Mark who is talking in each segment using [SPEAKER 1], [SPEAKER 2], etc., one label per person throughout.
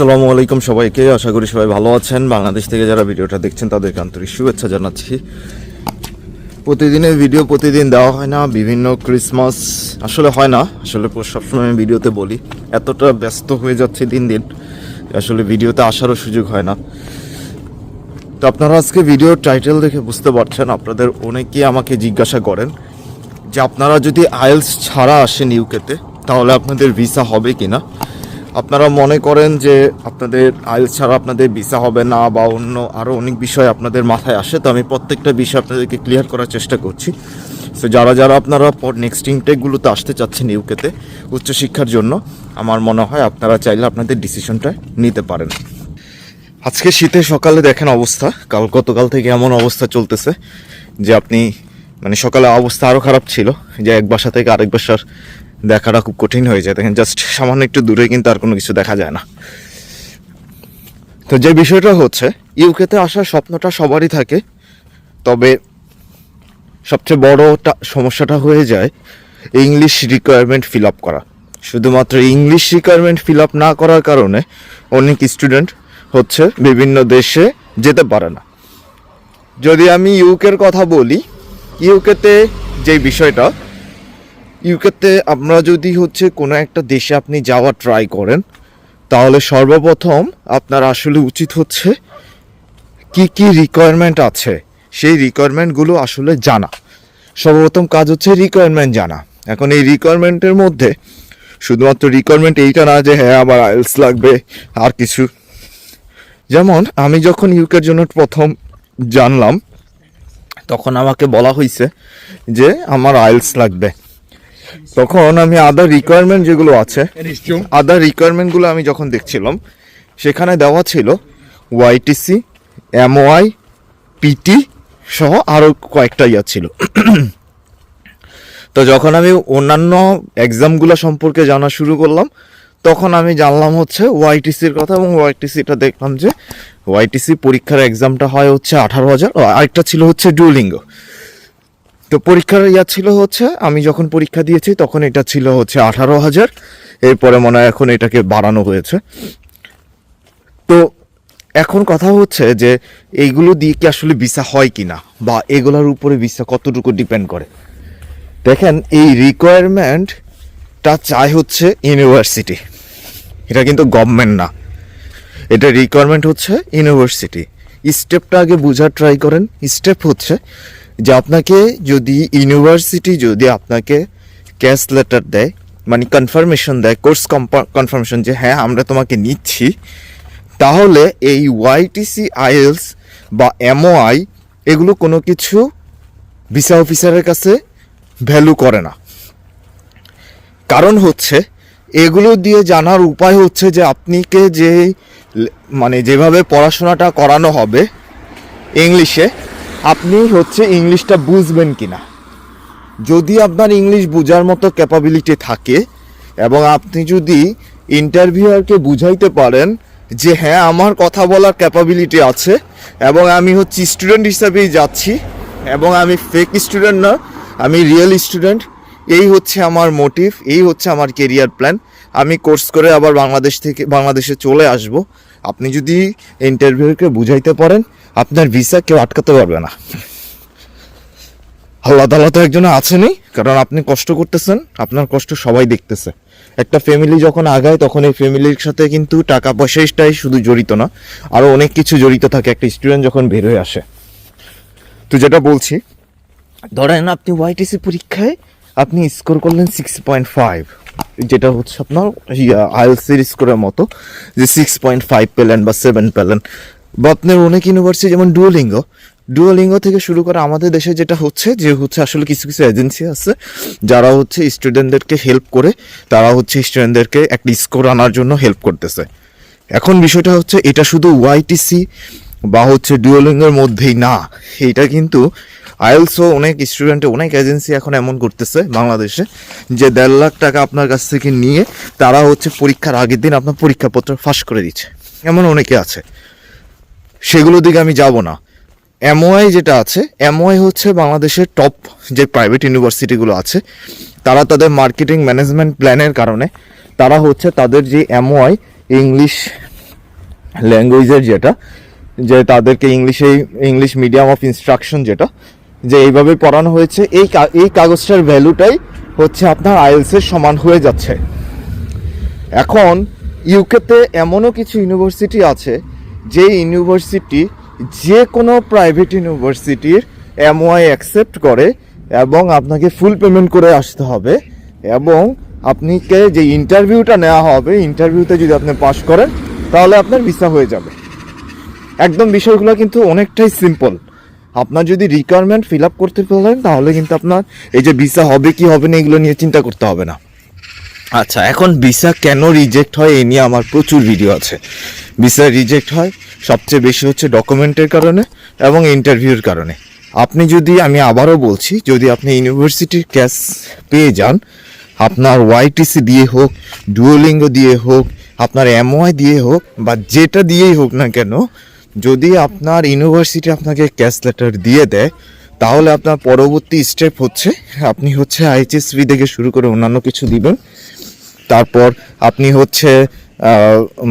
[SPEAKER 1] আসসালামু আলাইকুম সবাইকে। আশা করি সবাই ভালো আছেন। বাংলাদেশ থেকে যারা ভিডিওটা দেখছেন, তাদেরকে আন্তরিক শুভেচ্ছা জানাচ্ছি। প্রতিদিনের ভিডিও প্রতিদিন দেওয়া হয় না, বিভিন্ন ক্রিসমাস আসলে হয় না। আসলে সবসময় আমি ভিডিওতে বলি, এতটা ব্যস্ত হয়ে যাচ্ছে দিন দিন আসলে ভিডিওতে আসারও সুযোগ হয় না। তো আপনারা আজকে ভিডিওর টাইটেল দেখে বুঝতে পারছেন, আপনাদের অনেকেই আমাকে জিজ্ঞাসা করেন যে আপনারা যদি আইএলস ছাড়া আসেন ইউকেতে তাহলে আপনাদের ভিসা হবে কি না আপনারা মনে করেন যে আপনাদের আইএলস ছাড়া আপনাদের ভিসা হবে না বা অন্য আরও অনেক বিষয় আপনাদের মাথায় আসে, তো আমি প্রত্যেকটা বিষয় আপনাদেরকে ক্লিয়ার করার চেষ্টা করছি। সো যারা যারা আপনারা পর নেক্সট ইনটেকগুলোতে আসতে চাচ্ছেন ইউকেতে উচ্চশিক্ষার জন্য, আমার মনে হয় আপনারা চাইলে আপনাদের ডিসিশনটা নিতে পারেন। আজকে শীতের সকালে দেখেন অবস্থা। কাল গতকাল থেকে এমন অবস্থা চলতেছে যে আপনি মানে সকালে অবস্থা আরও খারাপ ছিল, যে এক বাসা থেকে আরেক বাসার দেখাটা খুব কঠিন হয়ে যায়। দেখেন জাস্ট সামান্য একটু দূরে কিন্তু আর কোনো কিছু দেখা যায় না। তো যে বিষয়টা হচ্ছে ইউকেতে আসার স্বপ্নটা সবারই থাকে, তবে সবচেয়ে বড়টা সমস্যাটা হয়ে যায় ইংলিশ রিকোয়ারমেন্ট ফিল আপ করা। শুধুমাত্র ইংলিশ রিকোয়ারমেন্ট ফিল আপ না করার কারণে অনেক স্টুডেন্ট হচ্ছে বিভিন্ন দেশে যেতে পারে না। যদি আমি ইউকের কথা বলি ইউকেতে যে বিষয়টা ইউকেতে আমরা যদি হচ্ছে কোনো একটা দেশে আপনি যাওয়া ট্রাই করেন, তাহলে সর্বপ্রথম আপনার আসলে উচিত হচ্ছে কি কি রিকোয়ারমেন্ট আছে, সেই রিকোয়ারমেন্টগুলো আসলে জানা। সর্বপ্রথম কাজ হচ্ছে রিকোয়ারমেন্ট জানা। এখন এই রিকোয়ারমেন্টের মধ্যে শুধুমাত্র রিকোয়ারমেন্ট এইটা না যে হ্যাঁ আমার আইলস লাগবে, আর কিছু। যেমন আমি যখন ইউকের জন্য প্রথম জানলাম, তখন আমাকে বলা হয়েছে যে আমার আইলস লাগবে। তখন আমি আদার রিকোয়ারমেন্ট যেগুলো আছে আদার রিকোয়ারমেন্টগুলো আমি যখন দেখছিলাম সেখানে দেওয়া ছিল ওয়াইটিসি এমওআই পিটি সহ আরও কয়েকটা ইয়া ছিল। তো যখন আমি অন্যান্য এক্সামগুলো সম্পর্কে জানা শুরু করলাম তখন আমি জানলাম হচ্ছে ওয়াইটিসির কথা এবং ওয়াইটিসিটা দেখলাম যে ওয়াইটিসি পরীক্ষার এক্সামটা হয় হচ্ছে আঠারো হাজার আরেকটা ছিল হচ্ছে ডুলিঙ্গো তো পরীক্ষার ইয়া ছিল হচ্ছে, আমি যখন পরীক্ষা দিয়েছি তখন এটা ছিল হচ্ছে আঠারো হাজার। এরপরে মনে হয় এখন এটাকে বাড়ানো হয়েছে। তো এখন কথা হচ্ছে যে এইগুলো দিয়ে কি আসলে ভিসা হয় কি না বা এগুলোর উপরে ভিসা কতটুকু ডিপেন্ড করে? দেখেন, এই রিকোয়ারমেন্টটা চাই হচ্ছে ইউনিভার্সিটি এটা কিন্তু গভর্নমেন্ট না। এটা রিকোয়ারমেন্ট হচ্ছে ইউনিভার্সিটি স্টেপটা আগে বোঝার ট্রাই করেন। স্টেপ হচ্ছে যে আপনাকে যদি ইউনিভার্সিটি যদি আপনাকে ক্যাশ লেটার দেয় মানে কনফার্মেশন দেয় কোর্স কনফার্মেশন যে হ্যাঁ আমরা তোমাকে নিচ্ছি, তাহলে এই ওয়াইটিসি আইএলস বা এমওআই এগুলো কোনো কিছু ভিসা অফিসারের কাছে ভ্যালু করে না। কারণ হচ্ছে, এগুলো দিয়ে জানার উপায় হচ্ছে যে আপনিকে যে মানে যেভাবে পড়াশোনাটা করানো হবে ইংলিশে আপনি হচ্ছে ইংলিশটা বুঝবেন কি না যদি আপনার ইংলিশ বোঝার মতো ক্যাপাবিলিটি থাকে এবং আপনি যদি ইন্টারভিউয়ারকে বুঝাইতে পারেন যে হ্যাঁ আমার কথা বলার ক্যাপাবিলিটি আছে এবং আমি হচ্ছে স্টুডেন্ট হিসাবেই যাচ্ছি এবং আমি ফেক স্টুডেন্ট না, আমি রিয়েল স্টুডেন্ট এই হচ্ছে আমার মোটিভ এই হচ্ছে আমার কেরিয়ার প্ল্যান আমি কোর্স করে আবার বাংলাদেশ থেকে, বাংলাদেশে চলে আসব। আপনি যদি ইন্টারভিউকে বুঝাইতে পারেন আপনার ভিসা কেউ আটকাতে পারবে না। আল্লাহ তালা তো একজন আছেনই, কারণ আপনি কষ্ট করতেছেন, আপনার কষ্ট সবাই দেখতেছে। একটা ফ্যামিলি যখন আগায়, তখন এই ফ্যামিলির সাথে কিন্তু টাকা পয়সাটাই শুধু জড়িত না আরও অনেক কিছু জড়িত থাকে। একটা স্টুডেন্ট যখন বের হয়ে আসে। তো যেটা বলছি, ধরেন আপনি ওয়াইটিসি পরীক্ষায় আপনি স্কোর করলেন সিক্স পয়েন্ট ফাইভ যেটা হচ্ছে আপনার আইএলসির স্কোরের মতো, যে সিক্স পয়েন্ট ফাইভ পেলেন বা সেভেন পেলেন। বা আপনার অনেক ইউনিভার্সিটি যেমন ডুয়োলিঙ্গ ডুয়োলিঙ্গ থেকে শুরু করে আমাদের দেশে যেটা হচ্ছে, যে হচ্ছে আসলে কিছু কিছু এজেন্সি আছে, যারা হচ্ছে স্টুডেন্টদেরকে হেল্প করে, তারা হচ্ছে স্টুডেন্টদেরকে একটা স্কোর আনার জন্য হেল্প করতেছে। এখন বিষয়টা হচ্ছে, এটা শুধু ওয়াইটিসি বা হচ্ছে ডুয়োলিঙ্গের মধ্যেই না, এটা কিন্তু আইএলসও অনেক স্টুডেন্টে অনেক এজেন্সি এখন এমন করতেছে বাংলাদেশে, যে দেড় লাখ টাকা আপনার কাছ থেকে নিয়ে তারা হচ্ছে পরীক্ষার আগের দিন আপনার পরীক্ষাপত্র ফাঁস করে দিচ্ছে। এমন অনেকে আছে। সেগুলো দিকে আমি যাব না। এমওআই যেটা আছে এমওআই হচ্ছে বাংলাদেশের টপ যে প্রাইভেট ইউনিভার্সিটিগুলো আছে, তারা তাদের মার্কেটিং ম্যানেজমেন্ট প্ল্যানের কারণে তারা হচ্ছে তাদের যে এমওআই ইংলিশ ল্যাঙ্গুয়েজের যেটা, যে তাদেরকে ইংলিশে ইংলিশ মিডিয়াম অফ ইনস্ট্রাকশন যেটা, যে এইভাবে পড়ানো হয়েছে, এই এই কাগজটার ভ্যালুটাই হচ্ছে আপনার আইএলসের সমান হয়ে যাচ্ছে। এখন ইউকেতে এমনও কিছু ইউনিভার্সিটি আছে যে ইউনিভার্সিটি যে কোনো প্রাইভেট ইউনিভার্সিটির এমওয়াই অ্যাকসেপ্ট করে এবং আপনাকে ফুল পেমেন্ট করে আসতে হবে এবং আপনাকে যে ইন্টারভিউটা নেওয়া হবে ইন্টারভিউতে যদি আপনি পাস করেন, তাহলে আপনার ভিসা হয়ে যাবে। একদম বিষয়গুলো কিন্তু অনেকটাই সিম্পল আপনার যদি রিকোয়ারমেন্ট ফিল আপ করতে পারেন, তাহলে কিন্তু আপনার এই যে ভিসা হবে কি হবে না, এগুলো নিয়ে চিন্তা করতে হবে না। আচ্ছা এখন ভিসা কেন রিজেক্ট হয় এই নিয়ে আমার প্রচুর ভিডিও আছে। ভিসা রিজেক্ট হয়, সবচেয়ে বেশি হচ্ছে ডকুমেন্টের কারণে এবং ইন্টারভিউর কারণে। আপনি যদি, আমি আবারও বলছি, যদি আপনি ইউনিভার্সিটির ক্যাশ পেয়ে যান, আপনার ওয়াইটিসি দিয়ে হোক ডুয়োলিঙ্গো দিয়ে হোক, আপনার এমওয়াই দিয়ে হোক, বা যেটা দিয়েই হোক না কেন, যদি আপনার ইউনিভার্সিটি আপনাকে ক্যাশ লেটার দিয়ে দেয়, তাহলে আপনার পরবর্তী স্টেপ হচ্ছে, আপনি হচ্ছে আইএচএসবি থেকে শুরু করে অন্যান্য কিছু দিবেন। তারপর আপনি হচ্ছে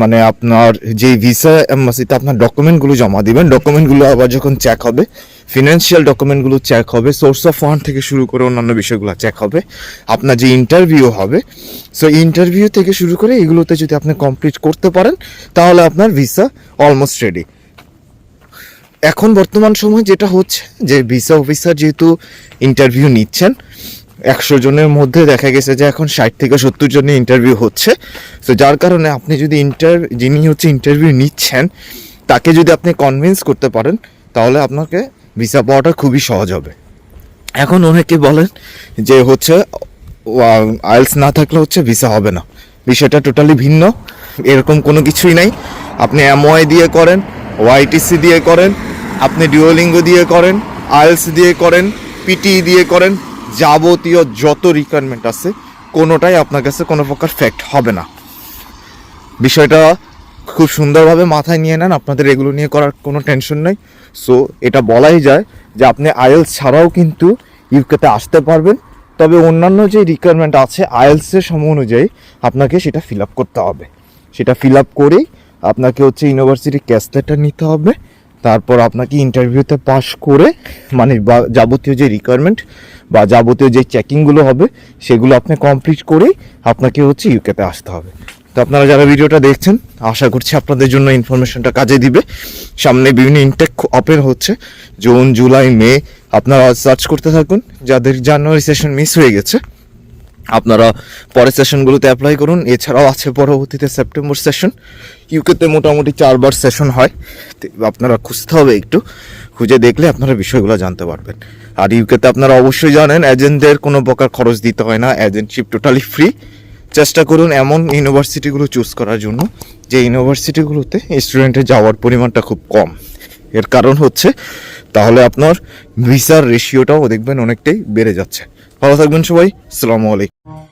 [SPEAKER 1] মানে আপনার যে ভিসা এম্বাসিতে আপনার ডকুমেন্টগুলো জমা দিবেন। ডকুমেন্টগুলো আবার যখন চেক হবে ফিনান্সিয়াল ডকুমেন্টগুলো চেক হবে সোর্স অফ ফান্ড থেকে শুরু করে অন্যান্য বিষয়গুলো চেক হবে, আপনার যে ইন্টারভিউ হবে সো ইন্টারভিউ থেকে শুরু করে এগুলোতে যদি আপনি কমপ্লিট করতে পারেন, তাহলে আপনার ভিসা অলমোস্ট রেডি এখন বর্তমান সময় যেটা হচ্ছে, যে ভিসা অফিসার যেহেতু ইন্টারভিউ নিচ্ছেন একশো জনের মধ্যে দেখা গেছে যে এখন ষাট থেকে সত্তর জনের ইন্টারভিউ হচ্ছে। তো যার কারণে আপনি যদি ইন্টার যিনি হচ্ছে ইন্টারভিউ নিচ্ছেন, তাকে যদি আপনি কনভিন্স করতে পারেন, তাহলে আপনাকে ভিসা পাওয়াটা খুবই সহজ হবে। এখন অনেকে বলেন যে হচ্ছে আইলস না থাকলে হচ্ছে ভিসা হবে না। বিষয়টা টোটালি ভিন্ন। এরকম কোনো কিছুই নাই। আপনি এমওয়াই দিয়ে করেন ওয়াইটিসি দিয়ে করেন, আপনি ডিওলিঙ্গো দিয়ে করেন আইলস দিয়ে করেন পিটি দিয়ে করেন যাবতীয় যত রিকোয়ারমেন্ট আছে, কোনোটাই আপনার কাছে কোনো প্রকার ফ্যাক্ট হবে না। বিষয়টা খুব সুন্দরভাবে মাথায় নিয়ে নেন, আপনাদের এগুলো নিয়ে করার কোনো টেনশন নেই। সো এটা বলাই যায় যে আপনি আইএলস ছাড়াও কিন্তু ইউকেতে আসতে পারবেন। তবে অন্যান্য যে রিকোয়ারমেন্ট আছে আইএলসের সম অনুযায়ী আপনাকে সেটা ফিল আপ করতে হবে। সেটা ফিল আপ করেই আপনাকে হচ্ছে ইউনিভার্সিটি ক্যাশ লেটার নিতে হবে। তারপর আপনাকে ইন্টারভিউতে পাস করে মানে যাবতীয় যে রিকোয়ারমেন্ট বা যাবতীয় যে চেকিংগুলো হবে, সেগুলো আপনি কমপ্লিট করেই আপনাকে হচ্ছে ইউকেতে আসতে হবে। তো আপনারা যারা ভিডিওটা দেখছেন, আশা করছি আপনাদের জন্য ইনফরমেশনটা কাজে দিবে। সামনে বিভিন্ন ইনটেক ওপেন হচ্ছে। জুন, জুলাই, মে, আপনারা সার্চ করতে থাকুন। যাদের জানুয়ারি সেশন মিস হয়ে গেছে আপনারা পরের সেশনগুলোতে অ্যাপ্লাই করুন। এছাড়াও আছে পরবর্তীতে সেপ্টেম্বর সেশন ইউকেতে মোটামুটি চারবার সেশন হয়। আপনারা খুঁজতে হবে একটু। খুঁজে দেখলে আপনারা বিষয়গুলো জানতে পারবেন। আর ইউকেতে আপনারা অবশ্যই জানেন এজেন্টদের কোনো প্রকার খরচ দিতে হয় না। এজেন্টশিপ টোটালি ফ্রি চেষ্টা করুন এমন ইউনিভার্সিটিগুলো চুজ করার জন্য, যে ইউনিভার্সিটিগুলোতে স্টুডেন্টের যাওয়ার পরিমাণটা খুব কম। এর কারণ হচ্ছে, তাহলে আপনার ভিসার রেশিওটাও দেখবেন অনেকটাই বেড়ে যাচ্ছে। ভালো থাকবেন সবাই আলাইকুম।